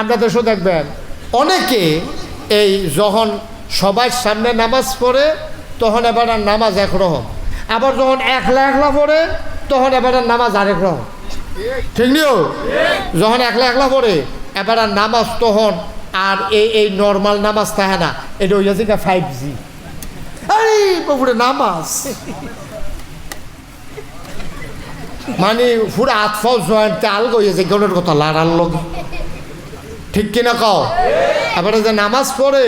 আমরা দেশও দেখবেন। অনেকে এই যখন সবার সামনে নামাজ পড়ে, তখন এবার আর নামাজ একরকম আবার যখন একলা একলা পড়ে, তখন এবার নামাজ আরেক রকম। ঠিক নিও যখন একলা একলা পড়ে, এবার নামাজ তখন আর এই এই নর্মাল নামাজ থাকে না। এটা হইয়া থেকে ফাইভ জি আরে নামাজ। মানে পুরো আতফাও জয়েন্ট আলগ হয়েছে গেলের কথা, লাড়ার লোক ঠিক কিনা কও? এবারে যে নামাজ পড়ে,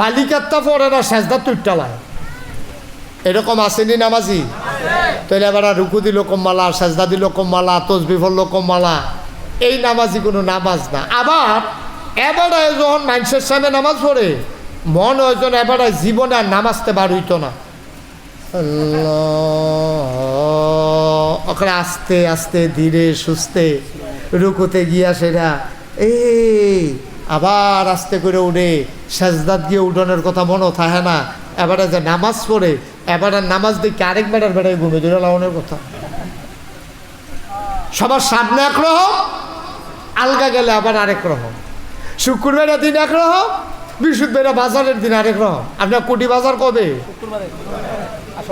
বালিকাত্তা পড়ে না সেজদা তুইটালায় এরকম আসেনি নামাজি? তাহলে এবার রুকু দিল কমমালা, সেজদা দিল কমমালা, তসবি ফলল কমমালা। এই নামাজি কোনো নামাজ না। আবার এবারে যখন মানুষের সামনে নামাজ পড়ে, মন হয়জন এবারে জীবনে আর নামাজতে বার হইতো না। ওখানে আস্তে আস্তে, ধীরে, সুস্থে, রুকুতে গিয়া সেটা এই, আবার আস্তে করে উঠে সাজদাত গিয়ে উঠোনের কথা মনেও থাকে না। এবারে যে নামাজ পড়ে, এবারে নামাজ দেখে আরেক বেড়ার বেড়ায় ঘুমে ধরে লাগানোর কথা। সবার সামনে এক রকম, আলগা গেলে আবার আরেক রকম। শুক্রবারের দিন এক রকম বৃহস্পতিবার বাজারের দিন আরেক রকম। আপনার কোটি বাজার কবে?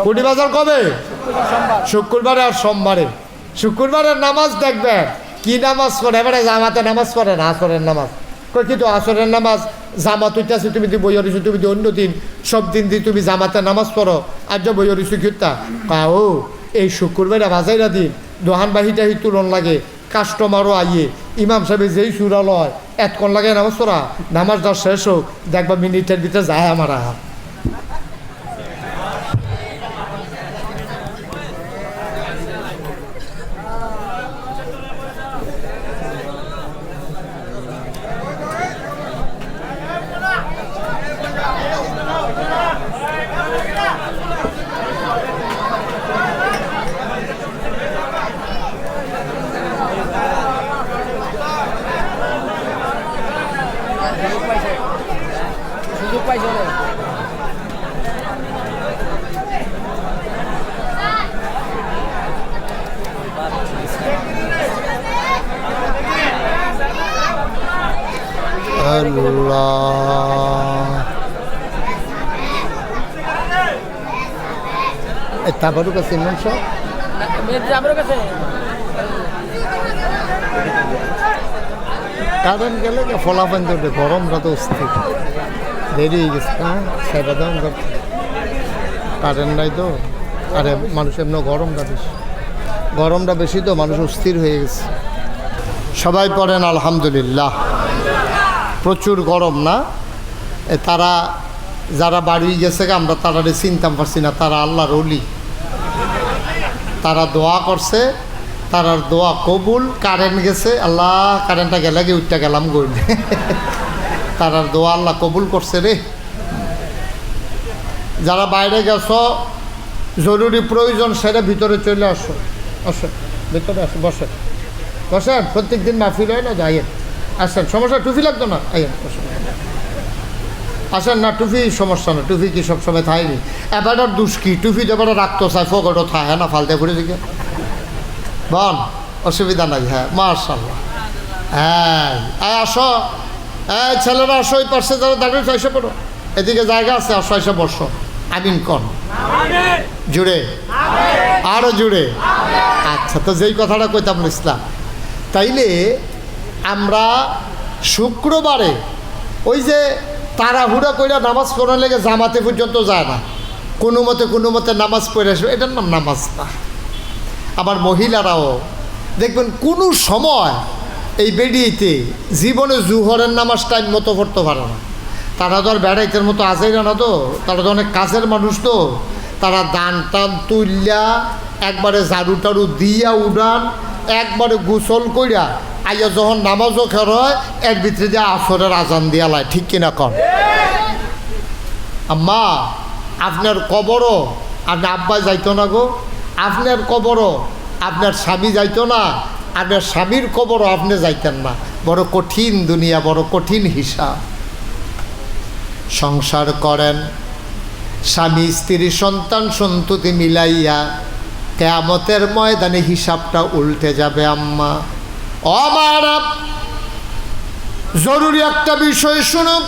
কোটি বাজার কবে? শুক্রবারে আর সোমবারে। শুক্রবারের নামাজ দেখবেন কি নামাজ পড়ে? এবারে জামাতে নামাজ পড়ে না আসরের নামাজ? কই কিন্তু আসরের নামাজ? জামাত উঠতেছে তুমি দি বই হরিছো তুমি দি অন্য দিন, সব দিন দি তুমি জামাতে নামাজ পড়ো আর যে বই হরিছো কিতা? কাও এই শুক্রবারে বাজাইরা দিন দোহান বাহিটা তুলন লাগে কাস্টমারও আইয়ে, ইমাম সাহেব যেই সুরা লয় এতক্ষণ লাগে নামাজ পড়া? নামাজটা শেষ হোক, দেখবা মিনিটের ভিতরে যায় আমার হাত সুযোগ পাইছে না আল্লাহ তারপরে কাছে আমার কাছে কারেন্ট গেলে ফলাফান দেবে গরমটা তো অস্থির। দেরি হয়ে গেছে হ্যাঁ? সেটা দাম কারেন্ট নাই তো, আরে মানুষ এমনি গরমটা বেশি। গরমটা বেশি তো মানুষ অস্থির হয়ে গেছে। সবাই পড়েন আলহামদুলিল্লাহ। প্রচুর গরম, না? তারা, যারা বাড়ি গেছে আমরা তারারে চিনতাম পারছি না, তারা আল্লাহর অলি তারা দোয়া করছে তারার দোয়া কবুল কারেন্ট গেছে, আল্লাহ কারেন্টটা গেলে গিয়ে উঠটা গেলাম গই তারার দোয়া আল্লাহ কবুল করছে রে। যারা বাইরে গেছ, জরুরি প্রয়োজন, সেটা ভিতরে চলে আসো। আসো, ভিতরে আসো বসে বসেন প্রত্যেক দিন মাহফিল হয় না? যে আইয়েন আসেন, সমস্যা, টুপি লাগতো না? আইয়েন আসেন না টুপি সমস্যা না টুফি কি সবসময় থাইনি? এবার দুষ্কি টুপি এবার রাখতো চাই ফগটও থাকে না, ফালতে ঘুরে দিকে। বল, অসুবিধা নাই হ্যাঁ মার্শাল্লাহ হ্যাঁ এই আসো। এই ছেলেরা আসো ওই পাশে যারা দাঁড়িয়ে এসে পড়ো। এদিকে জায়গা আছে, আসো, এসে বসো। আমিন কন। জুড়ে। আরও জুড়ে। আচ্ছা তো যেই কথাটা কইতাম ইসলাম, তাইলে আমরা শুক্রবারে ওই যে তাড়াহুড়া কইরা নামাজ পড়ার লেগে জামাতে পর্যন্ত যায় না। কোনো মতে কোনো মতে নামাজ পড়ে আসবে। এটার নাম নামাজ না। আবার মহিলারাও, দেখবেন কোনো সময় এই বেরিয়েতে জীবনে জুহরের নামাজ টাইম মতো পড়তে পারে না। তারা তো আর বেড়াইতের মতো আসেই না তো। তারা তো অনেক কাজের মানুষ তো। তারা দান টান তুললা একবারে ঝাড়ু টাড়ু দিয়া উড়ান, একবারে গোসল কইরা আইয়া যখন নামাজও খের এর ভিতরে দিয়ে আসরের আজান দিয়া লাই। ঠিক কিনা কন আম্মা, আপনার কবরও, আপনার আব্বা যাইতো না গো। আপনার কবরও, আপনার স্বামী যাইতো না। আপনার স্বামীর কবরও আপনি যাইতেন না। বড় কঠিন দুনিয়া, বড় কঠিন হিসাব। সংসার করেন, স্বামী, স্ত্রী, সন্তান, সন্ততি মিলাইয়া কেয়ামতের ময়দানে হিসাবটা উল্টে যাবে আম্মা। অমারাপ জরুরি একটা বিষয় শুনুন।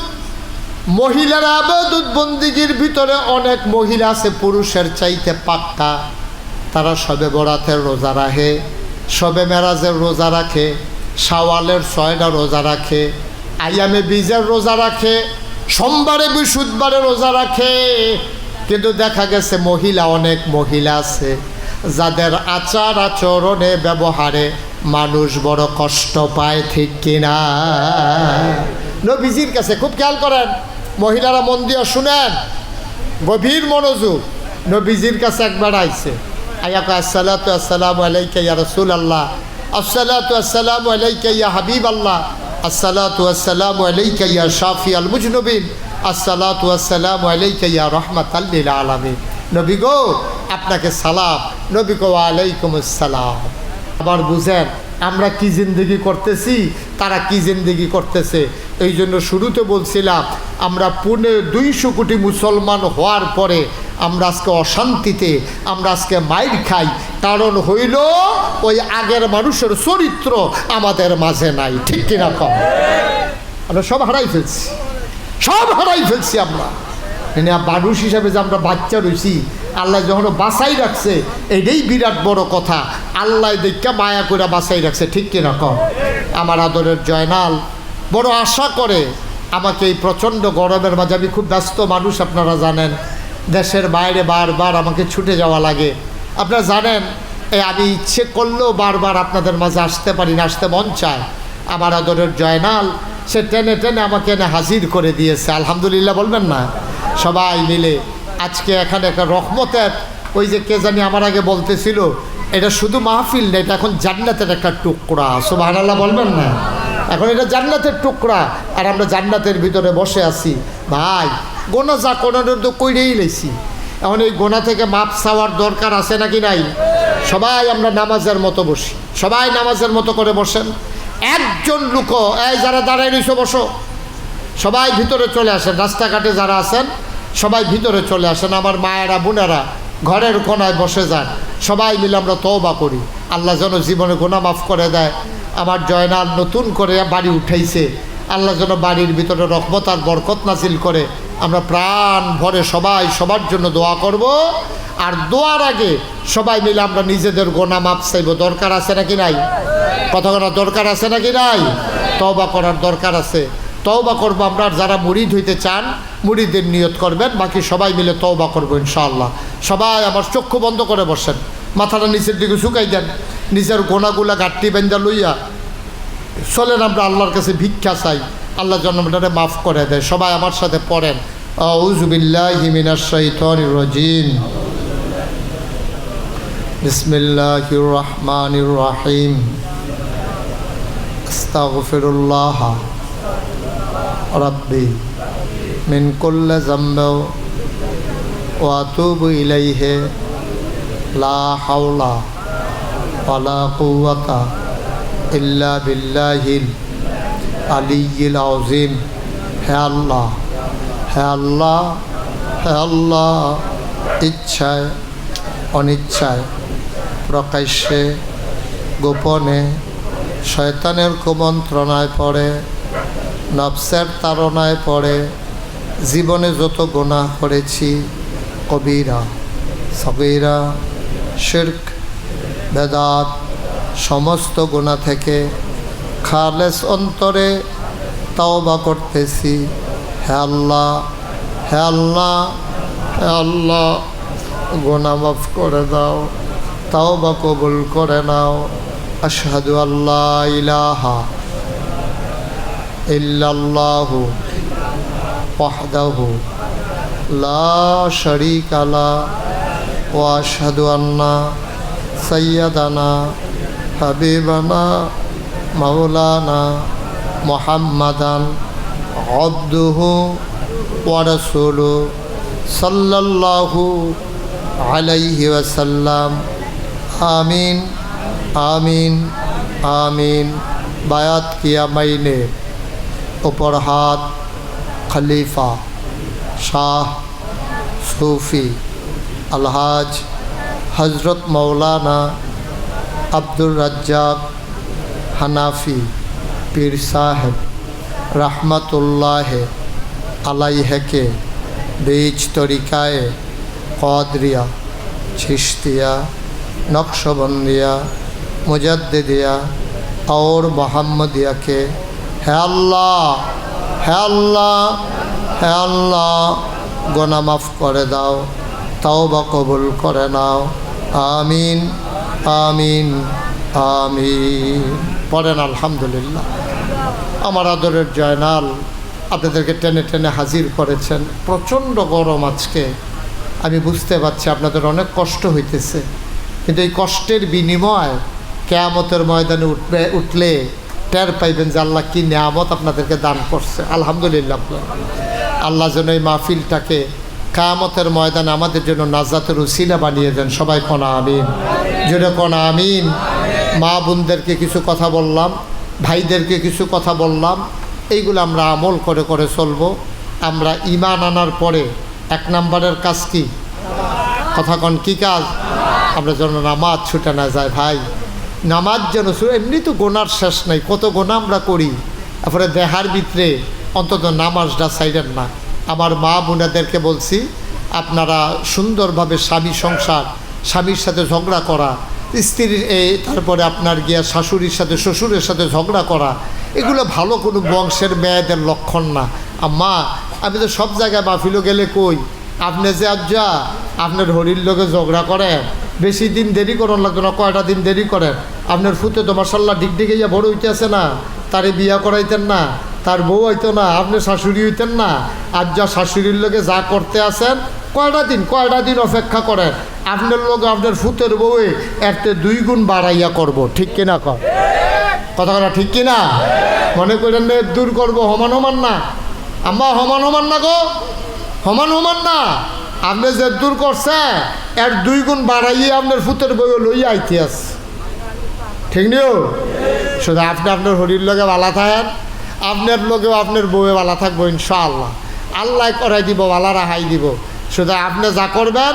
মহিলারা আবাদত বন্দিগির ভিতরে অনেক মহিলা আছে, পুরুষের চাইতে পাক্কা তারা সবে বরাতের রোজা রাখে, সবে মেরাজের রোজা রাখে, শাওয়ালের ছয়টা রোজা রাখে আইয়ামে বীজের রোজা রাখে, সোমবারে, বৃহস্পতিবারে রোজা রাখে। কিন্তু দেখা গেছে মহিলা, অনেক মহিলা আছে, যাদের আচার আচরণে ব্যবহারে মানুষ বড় কষ্ট পায়, ঠিক কিনা? নবীজির কাছে খুব খেয়াল করেন, মহিলারা মন দিয়ে শুনেন, গভীর মনোযোগ। নবীজির কাছে একবার আইছে। আয়াকা আসসালাতু আসসালামু আলাইকা রাসূল আল্লাহ আসসালাতু আসসালামু আলাইকা ইয়া হাবিব আল্লাহ আসসালাতু আসসালামু আলাইকা ইয়া শাফি আল মুজনবিন। আসসালাতু আসসালামু আলাইকা ইয়া রাহমাতাল লিল আলামিন। নবী গো, আপনাকে সালাম। নবী গো আলাইকুম আসসালাম আবার বুঝেন, আমরা কি জিন্দগি করতেছি, তারা কি জিন্দগি করতেছে। এই জন্য শুরুতে বলছিলাম, আমরা পুনে দুইশো কোটি মুসলমান হওয়ার পরে আমরা আজকে অশান্তিতে, আমরা আজকে মাইর খাই। কারণ হইল, ওই আগের মানুষের চরিত্র আমাদের মাঝে নাই। ঠিক কিনা কম আমরা সব হারাই ফেলছি। সব হারাই ফেলছি আমরা। মানে মানুষ হিসাবে যে আমরা বাচ্চা রয়েছি আল্লাহ যখন বাসাই রাখছে, এটাই বিরাট বড় কথা। আল্লাহ দেখা মায়া করে বাসাই রাখছে, ঠিক কিনা? কম আমার আদরের জয়নাল, বড় আশা করে আমাকে এই প্রচণ্ড গরমের মাঝে, আমি খুব ব্যস্ত মানুষ, আপনারা জানেন। দেশের বাইরে বারবার আমাকে ছুটে যাওয়া লাগে। আপনারা জানেন এই আমি ইচ্ছে করলেও বারবার আপনাদের মাঝে আসতে পারি না, আসতে মন চায়। আমার আদরের জয়নাল, সে টেনে টেনে আমাকে এনে হাজির করে দিয়েছে। আলহামদুলিল্লাহ, বলবেন না? সবাই মিলে। আজকে এখানে একটা রহমতের ওই যে কে জানি আমার আগে বলতেছিল, এটা শুধু মাহফিল না, এটা এখন জান্নাতের একটা টুকরা। সোবাহ বলবেন না? এখন এটা জান্নাতের টুকরা, আর আমরা জান্নাতের ভিতরে বসে আছি। ভাই, গোনা যা কোনানোর তো কইরেই লেছি এখন এই গোনা থেকে মাপ চাওয়ার দরকার আছে নাকি নাই? সবাই আমরা নামাজের মতো বসি। সবাই নামাজের মতো করে বসেন। একজন লোক, এই যারা দাঁড়ায় রয়েছে বসো। সবাই ভিতরে চলে আসেন। রাস্তাঘাটে যারা আছেন সবাই ভিতরে চলে আসেন, আমার মায়েরা, বোনেরা ঘরের কোনায় বসে যান। সবাই মিলে আমরা তওবা করি। আল্লাহ যেন জীবনে গোনা মাফ করে দেয়। আমার জয়নাল নতুন করে বাড়ি উঠাইছে। আল্লাহ যেন বাড়ির ভিতরে রহমত আর বরকত নাসিল করে। আমরা প্রাণ ভরে সবাই সবার জন্য দোয়া করব। আর দোয়ার আগে সবাই মিলে আমরা নিজেদের গোনা মাপ চাইব। দরকার আছে নাকি নাই? কথা করার দরকার আছে নাকি নাই? তওবা করার দরকার আছে। তওবা করব আমরা যারা মুড়িদ হইতে চান মুড়িদের নিয়ত করবেন, বাকি সবাই মিলে তওবা করব ইনশাআল্লাহ। সবাই আমার চক্ষু বন্ধ করে বসেন, মাথাটা নিচের দিকে শুকাই দেন, নিজের গোনাগুলা গাঠটি বেন্দা লইয়া চলেন আমরা আল্লাহর কাছে ভিক্ষা চাই, আল্লাহ জন্মটারে মাফ করে দেয়, সবাই আমার সাথে পড়েন। আউজুবিল্লাহি মিনাশ শাইতানির রাজিম। বিসমিল্লাহির রহমানির রহিম। আস্তাগফিরুল্লাহ। রাব্বি। কুল্লি যামব ওয়া আতুবু ইলাইহি লা হাওলা ওয়ালা কুওয়াতা ইল্লা বিল্লাহিল আলিয়্যিল আযীম। হে আল্লাহ হে আল্লাহ হে আল্লাহ, ইচ্ছায়, অনিচ্ছায়, প্রকাশ্যে, গোপনে শয়তানের কুমন্ত্রণায় পড়ে, নফসের তাড়নায় পড়ে জীবনে যত গোনা করেছি, কবিরা সবিরা শির্ক, বেদাত, সমস্ত গোনা থেকে খালেস অন্তরে তাওবা করতেছি। হে আল্লাহ হে আল্লাহ হে আল্লাহ গোনা মাফ করে দাও, তাওবা কবুল করে নাও। আশহাদু আল্লাহ ইলাহা ইল্লাল্লাহু। ওয়াহদাহু লা শারীকা লা ওয়া আশহাদু আন্না সৈয়দানা হাবিবানা, মাওলানা মোহাম্মদান আব্দুহু ওয়ারসুলু সাল্লাল্লাহু আলাইহি ওয়াসাল্লাম। আমিন আমিন আমিন। বায়াত কিয়া মাইনে ওপর হাত خلیفہ شاہ صوفی الحاج حضرت مولانا عبد الرجاق حنافی پیر صاحب رحمت اللہ علیہ کے بیچ طریقہ قادریہ، چشتیہ نقش بندیہ مجددیہ اور محمدیہ کے ہے اللہ হে আল্লাহ হে আল্লাহ, গোনা মাফ করে দাও তাও বা কবুল করে নাও। আমিন আমিন আমিন। পড়েন আলহামদুলিল্লাহ। আমার আদরের জয়নাল, আপনাদেরকে টেনে টেনে হাজির করেছেন। প্রচণ্ড গরম আজকে। আমি বুঝতে পারছি আপনাদের অনেক কষ্ট হইতেছে। কিন্তু এই কষ্টের বিনিময় কেয়ামতের ময়দানে উঠবে, উঠলে টের পাইবেন যে আল্লাহ কী নিয়ামত আপনাদেরকে দান করছে। আলহামদুলিল্লাহ আল্লাহ যেন এই মাহফিলটাকে কামতের ময়দান আমাদের জন্য নাজাতের উসিলা বানিয়ে দেন। সবাই কনা আমিন? যেটা কনা আমিন? মা বোনদেরকে কিছু কথা বললাম, ভাইদেরকে কিছু কথা বললাম, এইগুলো আমরা আমল করে করে চলবো। আমরা ইমান আনার পরে এক নম্বরের কাজ কি? কথা কন, কী কাজ? আমরা যেন নামাজ ছুটে না যায় ভাই। নামাজ যেন এমনি তো গোনার শেষ নাই, কত গোনা আমরা করি। তারপরে দেহার ভিতরে অন্তত নামাজটা সাইডেন না। আমার মা বোনেদেরকে বলছি, আপনারা সুন্দরভাবে স্বামী সংসার, স্বামীর সাথে ঝগড়া করা, স্ত্রীর এই তারপরে আপনার গিয়া শাশুড়ির সাথে, শ্বশুরের সাথে ঝগড়া করা, এগুলো ভালো কোনো বংশের মেয়েদের লক্ষণ না। আম্মা, আমি তো সব জায়গায় মাহফিলও গেলে কই, আপনি যে আজ্জা, আপনার হরির লোকে ঝগড়া করেন। বেশি দিন দেরি করুন লাগতো না, কয়টা দিন দেরি করেন? আপনার ফুতে তো মার্শাল্লাহ ডিগ ডিগে ইয়া বড় হইতেছে না, তারে বিয়া করাইতেন না, তার বউ হইতো না আপনি শাশুড়ি হইতেন না, আর যা শাশুড়ির লোকে যা করতে আসেন কয়টা দিন কয়টা দিন অপেক্ষা করেন? আপনার লোক আপনার ফুতের বউয়ে এতে দুই গুণ বাড়াইয়া করব, ঠিক কিনা কর কথা কথা ঠিক কিনা? মনে করেন দূর করব সমান সমান না। আম্মা সমান সমান না গো সমান সমান না। আপনি যে দূর করছে, এর দুই গুণ বাড়াইয়ে আপনার ফুতের বই লইয়া আইতে আছে। ঠিক নিও শুধু আপনি আপনার হরির লগে বালা থাকেন, আপনার লগেও আপনার বউয়ে বালা থাকব ইনশাআল্লাহ। আল্লাহ আল্লাহ করাই দিব, বালা রাহাই দিব। শুধু আপনি যা করবেন,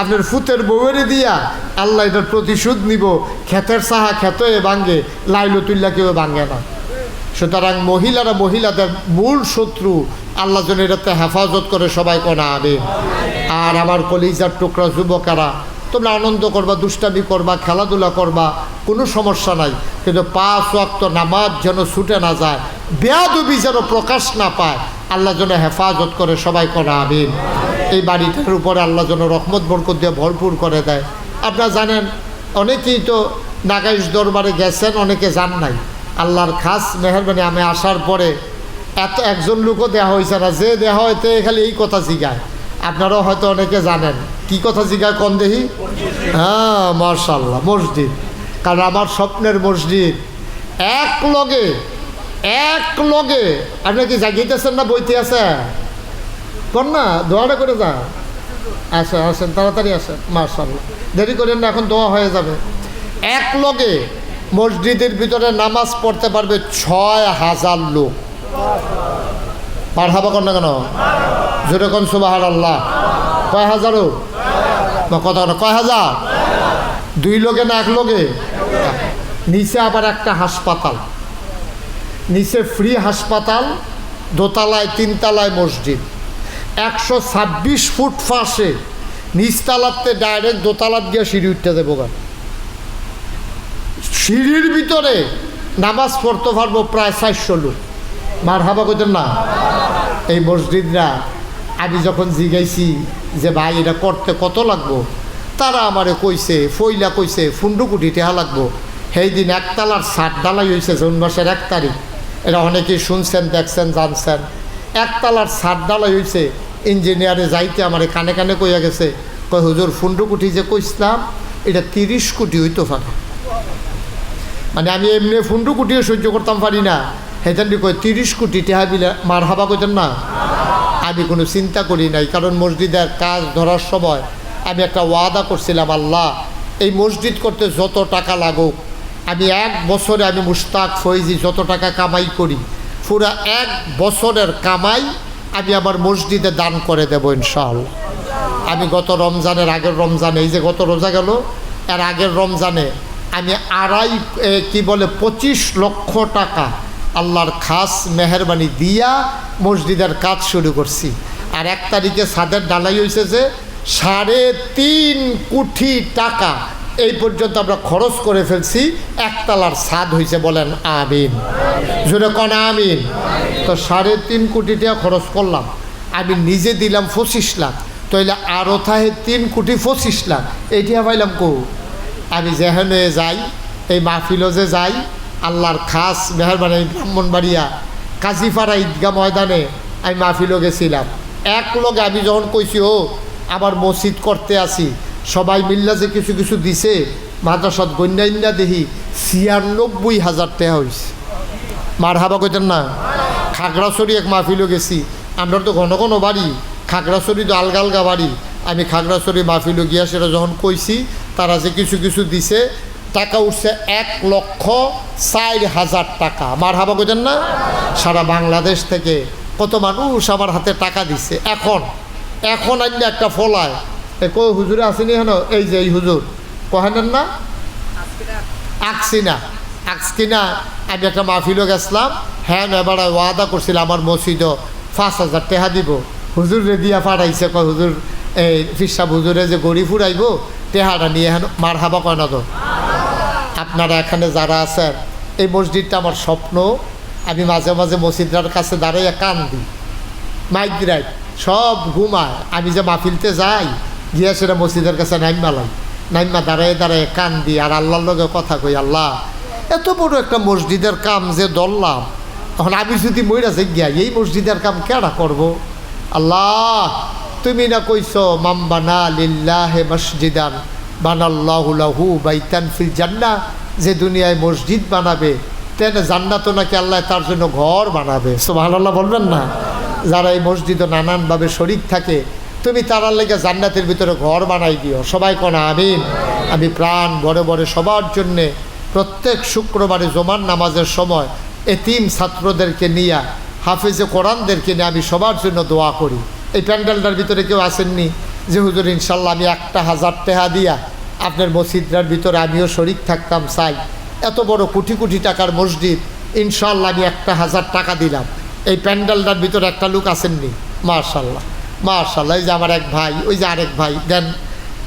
আপনার ফুতের বউয়েরই দিয়া আল্লাহ এটার প্রতিশোধ নিব। ক্ষেতের সাহা ক্ষেতয়ে ভাঙ্গে লাইলো তুল্লা কেউ ভাঙ্গে না। সুতরাং মহিলারা মহিলাদের মূল শত্রু, আল্লাহ যেন এটাতে হেফাজত করে সবাই কোনা আবে আর আমার কলিজার টুকরা যুবকেরা, তোমরা আনন্দ করবা, দুষ্টামি করবা, খেলাধুলা করবা, কোনো সমস্যা নাই। কিন্তু পাঁচ ওয়াক্ত নামাজ যেন ছুটে না যায়, বেয়াদবি যেন প্রকাশ না পায়, আল্লাহ যেন হেফাজত করে সবাই কোনা আমিন। এই বাড়িটার উপরে আল্লাহ যেন রহমত, বরকত দিয়ে ভরপুর করে দেয়। আপনারা জানেন, অনেকেই তো নাগাইশ দরবারে গেছেন, অনেকে যান নাই। আল্লাহর খাস মেহরবানি, আমি আসার পরে এত একজন লোকও দেওয়া হয়েছে না, যে দেওয়া হয়তো খালি এই কথা জিগায়। আপনারাও হয়তো অনেকে জানেন। কি কথা জিগায় কম দেহি হ্যাঁ মার্শাল্লাহ মসজিদ। কারণ আমার স্বপ্নের মসজিদ। এক লগে এক লগে। আপনি কি জাগিতেছেন না বইতে আছে? কর না, দোয়াটা করে যা। আসেন আসেন, তাড়াতাড়ি আসেন মার্শাল্লাহ দেরি করেন না, এখন দোয়া হয়ে যাবে। এক লগে মসজিদের ভিতরে নামাজ পড়তে পারবে ছয় হাজার লোক। পার হাবা কর না কেন? জোরে কোন সুবাহার আল্লাহ কয় হাজারও না কত কয় হাজার? দুই লোকে না এক লোকে? নিচে আবার একটা হাসপাতাল। নিচে ফ্রি হাসপাতাল, দোতলায়, তিনতলায় মসজিদ। একশো ছাব্বিশ ফুট ফাঁসে নিচতলাতে ডাইরেক্ট দোতলাত গিয়ে সিঁড়ি উঠতে দেবো গা। সিঁড়ির ভিতরে নামাজ পড়তে পারব প্রায় চারশো লোক। মার হাবা না? এই মসজিদরা আমি যখন জিগাইছি যে ভাই, এটা করতে কত লাগবো? তারা আমারে কইছে, ফইলা কইছে ফুন্ডুকুটি টেহা লাগবো। সেই দিন একতলার ষাট ডালাই হয়েছে জুন মাসের এক তারিখ। এটা অনেকেই শুনছেন, দেখছেন, জানছেন। একতলার ষাট ডালাই হয়েছে ইঞ্জিনিয়ারে যাইতে আমার কানে কানে কইয়া গেছে, কয়, হুজুর ফুন্ডুকুটি যে কইসলাম এটা তিরিশ কোটি হইতে পারে মানে আমি এমনি ফুন্ডু কুটিও সহ্য করতাম পারি না। হেতান্ডি কয়, তিরিশ কোটি টেহা বিলে মার হাবা কইতেন না? আমি কোনো চিন্তা করি নাই, কারণ মসজিদের কাজ ধরার সময় আমি একটা ওয়াদা করছিলাম, আল্লাহ, এই মসজিদ করতে যত টাকা লাগুক, আমি এক বছরে আমি মুস্তাক ফৈজি যত টাকা কামাই করি, পুরা এক বছরের কামাই আমি আমার মসজিদে দান করে দেবো ইনশাআল্লাহ। আমি গত রমজানের আগের রমজানে, এই যে গত রোজা গেল, এর আগের রমজানে আমি আড়াই কি বলে, পঁচিশ লক্ষ টাকা আল্লাহর খাস মেহরবানি দিয়া মসজিদের কাজ শুরু করছি। আর এক তারিখে সাদের ডালাই হয়েছে যে সাড়ে তিন কোটি টাকা এই পর্যন্ত আমরা খরচ করে ফেলছি, একতলার ছাদ হয়েছে বলেন আমিন। জোরে কন আমিন। তো সাড়ে তিন কোটি টাকা খরচ করলাম, আমি নিজে দিলাম পঁচিশ লাখ, তাইলে আরও থাহে তিন কোটি পঁচিশ লাখ এইটা পাইলাম কো? আমি যেখানে যাই, এই মাহফিলও যে যাই আল্লাহর খাস মেহরবানি ব্রাহ্মণবাড়িয়া কাজীপাড়া ঈদগাহ ময়দানে আমি মাহফিলও গেছিলাম। এক লগে আমি যখন কইছি, ও, আবার মসজিদ করতে আসি। সবাই মিল্লা যে কিছু কিছু দিছে, মাদ্রাসাত গন্যাইন্দা দেখি, ছিয়ানব্বই হাজার টাকা হয়েছে মার হাবা কইতেন না, খাগড়াছড়ি এক মাহফিলও গেছি। আমরা তো ঘন ঘন বাড়ি, খাগড়াছড়ি তো আলগা আলগা বাড়ি। আমি খাগড়াছড়ি মাহফিলও গিয়া সেটা যখন কইছি, তারা যে কিছু কিছু দিছে টাকা উঠছে এক লক্ষ চার হাজার টাকা। মার হাবা কইতেন না? সারা বাংলাদেশ থেকে কত মানুষ আমার হাতে টাকা দিছে। এখন এখন আন্য একটা ফলায়। কই হুজুরে আসেনি হেন এই যে এই হুজুর। কহেন না? আঁকছি না। আঁকছি না। আমি একটা মাহফিলও গেছিলাম। হ্যাঁ এবার ওয়াদা করছিল আমার মসজিদও পাঁচ হাজার টেহা দিব। হুজুর রে দিয়া পাঠাইছে। কয় হুজুর, এই ফিসাব হুজুরে যে গড়ি ফুরাইব, টেহাটা নিয়ে হেন মার হাবা কয় না তো? আপনারা এখানে যারা আছেন, এই মসজিদটা আমার স্বপ্ন। আমি মাঝে মাঝে মসজিদটার কাছে দাঁড়াইয়া কান দিই। মাইক রাইট, সব ঘুমায়। আমি যে মাহফিলতে যাই, গিয়া সেটা মসজিদের কাছে নাইমা লাই। নাইমা দাঁড়ায় দাঁড়ায় কান দিই, আর আল্লাহর লগে কথা কই, আল্লাহ, এত বড় একটা মসজিদের কাম যে ধরলাম, তখন আমি যদি মইরা গিয়া এই মসজিদের কাম কেডা করব? আল্লাহ, তুমি না কইছ, মাম্বানা লিল্লাহে মসজিদান। বানাল্লাহু লাহু বাইতান ফিল জান্না যে দুনিয়ায় মসজিদ বানাবে, তেন জান্নাতও নাকি আল্লাহ তার জন্য ঘর বানাবে। সুবহানাল্লাহ বলবেন না? যারা এই মসজিদে নানানভাবে শরিক থাকে, তুমি তারার লেগে জান্নাতের ভিতরে ঘর বানাই দিও। সবাই কোনা আমিন। আমি প্রাণ বড় বড় সবার জন্যে প্রত্যেক শুক্রবারে জমান নামাজের সময় এতিম ছাত্রদেরকে নিয়ে, হাফেজে কোরআনদেরকে নিয়ে আমি সবার জন্য দোয়া করি। এই প্যান্ডেলটার ভিতরে কেউ আসেননি? যে হুজুর, ইনশাল্লাহ আমি একটা হাজার টেহা দিয়া আপনার মসজিদটার ভিতরে আমিও শরিক থাকতাম, চাই। এত বড় কোটি কোটি টাকার মসজিদ, ইনশাল্লাহ আমি একটা হাজার টাকা দিলাম। এই প্যান্ডেলটার ভিতরে একটা লোক আসেননি মার্শাল্লাহ মার্শাল্লাহ এই যে আমার এক ভাই, ওই যে আরেক ভাই, দেন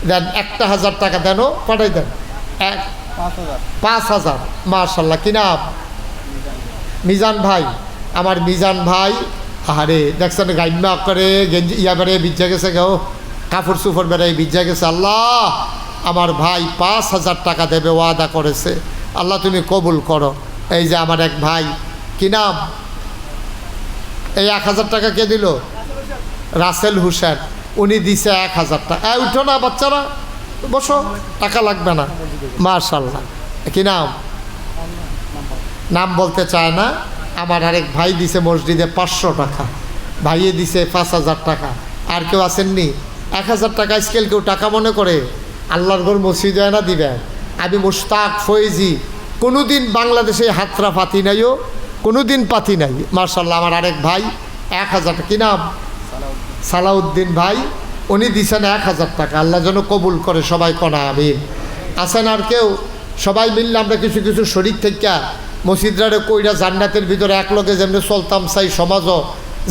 দেন একটা হাজার টাকা দেনও পাঠাই দেন। এক, পাঁচ হাজার মার্শাল্লাহ কি নাম? মিজান ভাই, আমার মিজান ভাই আরে দেখছেন গাইমা করে গেঞ্জি, ইয়া করে বিজ্জা গেছে গো। কাপড় সুপর বেড়ে বিজ্জা গেছে, আল্লাহ, আমার ভাই পাঁচ হাজার টাকা দেবে, ওয়াদা করেছে। আল্লাহ, তুমি কবুল করো। এই যে আমার এক ভাই, কি নাম? এই এক হাজার টাকা কে দিল? রাসেল হুসেন। উনি দিছে এক হাজার টাকা। উঠো না বাচ্চারা, বসো, টাকা লাগবে না। মার্শাল্লাহ কি নাম? নাম বলতে চায় না। আমার আরেক ভাই দিছে মসজিদে পাঁচশো টাকা। ভাইয়ে দিছে পাঁচ হাজার টাকা। আর কেউ আসেননি এক হাজার টাকা স্কেল কেউ টাকা মনে করে, আল্লাহর ঘর মসজিদে না দিবে। আমি মুস্তাক ফয়েজি কোনোদিন বাংলাদেশে হাতরা পাতি নাইও, কোনোদিন পাতি নাই। মার্শাল্লাহ, আমার আরেক ভাই, এক হাজার কি নাম? সালাউদ্দিন ভাই, উনি দিছেন এক হাজার টাকা। আল্লাহ যেন কবুল করে সবাই কনা, আমিন। আছেন আর কেউ? সবাই মিললে আমরা কিছু কিছু শরিক থেকে মসজিদরারে কইরা জান্নাতের ভিতরে এক লগে যেমনি চলতাম চাই সমাজও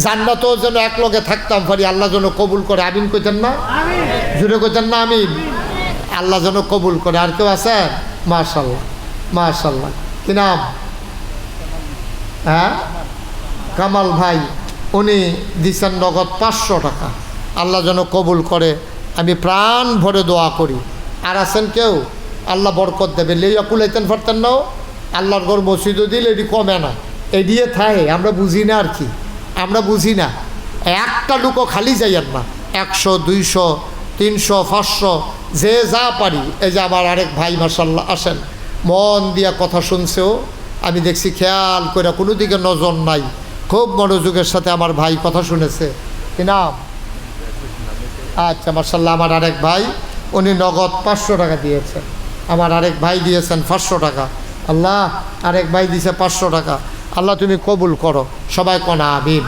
জান্নাতও যেন এক লগে থাকতাম পারি আল্লাহ যেন কবুল করে আমিন কইতেন না? জুড়ে কইতেন না আমিন? আল্লাহ যেন কবুল করে আর কেউ আছেন মার্শাল্লাহ মার্শাল্লাহ কি নাম? হ্যাঁ? কামাল ভাই উনি দিচ্ছেন নগদ পাঁচশো টাকা। আল্লাহ যেন কবুল করে আমি প্রাণ ভরে দোয়া করি। আর আছেন কেউ? আল্লাহ বরকত দেবে। লেইয়া কুলাইতেন পারতেন নাও আল্লাহর ঘর মসজিদও দিলে এটি কমে না। এডিয়ে থাহে আমরা বুঝি না আর কি। আমরা বুঝি না। একটা লুকও খালি যাইয়েন না। একশো, দুইশো, তিনশো, পাঁচশো, যে যা পারি। এই যে আমার আরেক ভাই মাসাল্লাহ আসেন। মন দিয়া কথা শুনছেও আমি দেখছি খেয়াল করে কোনো দিকে নজর নাই। খুব মনোযোগের সাথে আমার ভাই কথা শুনেছে। কি নাম? আচ্ছা মার্শাল্লাহ আমার আরেক ভাই। উনি নগদ পাঁচশো টাকা দিয়েছেন। আমার আরেক ভাই দিয়েছেন পাঁচশো টাকা। আল্লাহ, আরেক ভাই দিয়েছে পাঁচশো টাকা। আল্লাহ তুমি কবুল করো। সবাই কনা আমিন।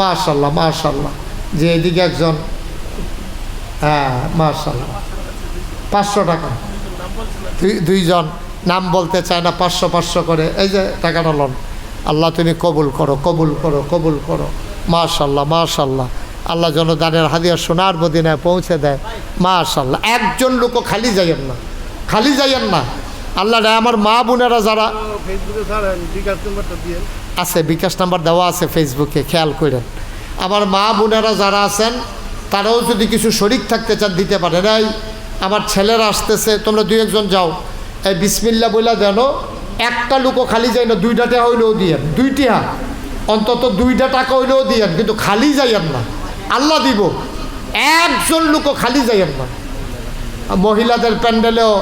মাশাল্লাহ মাশাল্লাহ যে এদিকে একজন হ্যাঁ মাশাল্লাহ পাঁচশো টাকা। দুই, দুইজন নাম বলতে চায় না, পাঁচশো পাঁচশো করে। এই যে টাকাটা লন। আল্লাহ তুমি কবুল করো কবুল করো কবুল করো। মাশাল্লাহ মাশাল্লাহ আল্লাহ যেন দানের হাদিয়া সোনার মদিনায় পৌঁছে দেয়। মাশাল্লাহ একজন লোকও খালি যাইয়েন না। খালি যাইয়েন না। আল্লাহ আমার মা বোনেরা যারা আছে বিকাশ নাম্বার দেওয়া আছে ফেসবুকে খেয়াল করেন। আমার মা বোনেরা যারা আছেন তারাও যদি কিছু শরিক থাকতে চান দিতে পারেন। এই আমার ছেলেরা আসতেছে তোমরা দুই একজন যাও। এই বিসমিল্লা বইলা দেন একটা লোকও খালি যায় না দুইটা টাকা হইলেও দিয়েন। দুইটি হা অন্তত দুইটা টাকা হইলেও দিয়েন কিন্তু খালি যাইয়েন না। আল্লাহ দিব একজন লোকও খালি যাইয়েন না। মহিলাদের প্যান্ডেলেও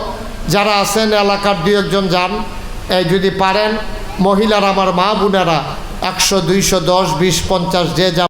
যারা আছেন এলাকার দু একজন যান, এই যদি পারেন, মহিলার আমার মা বোনেরা একশো, দুইশো, দশ, বিশ, পঞ্চাশ, যে যা